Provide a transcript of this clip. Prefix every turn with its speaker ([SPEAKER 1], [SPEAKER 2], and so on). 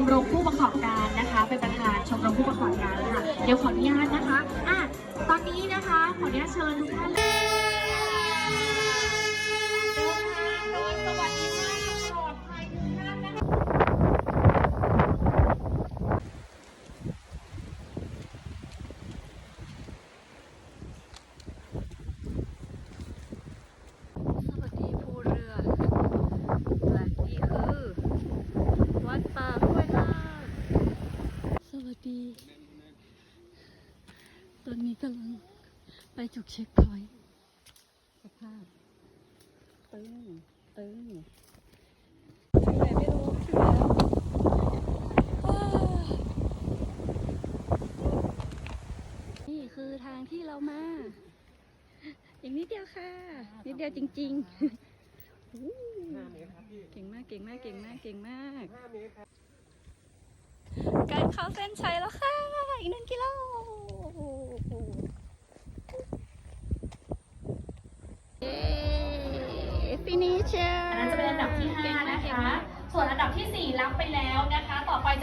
[SPEAKER 1] ม
[SPEAKER 2] รมผู้ประกอบการนะคะ เป็นประธานชมรมผู้ประกอบการค่ะ เดี๋ยวขออนุญาตนะคะอะตอนนี้นะคะขออนุญาตเชิญทุกท่านเลย
[SPEAKER 1] เช็คพอยต์สภาพตึงตึงถึงไหนไม่รู้ถึงแล้วว้าวนี่คือทางที่เรามาอีกนิดเดียวค่ะ นิดเดียวจริงๆอู้เก่งมากเก่งมากเก่งมากเก่งมาก การเข้าเส้นชัยแล้วค่ะ อีกหนึ่งกิโลเ finisher อันนั้นจะเป็นอันดับที่ 5 นะคะ
[SPEAKER 2] ส่วนอันดับที่ 4 รับไปแล้วนะคะ ต่อไปจะ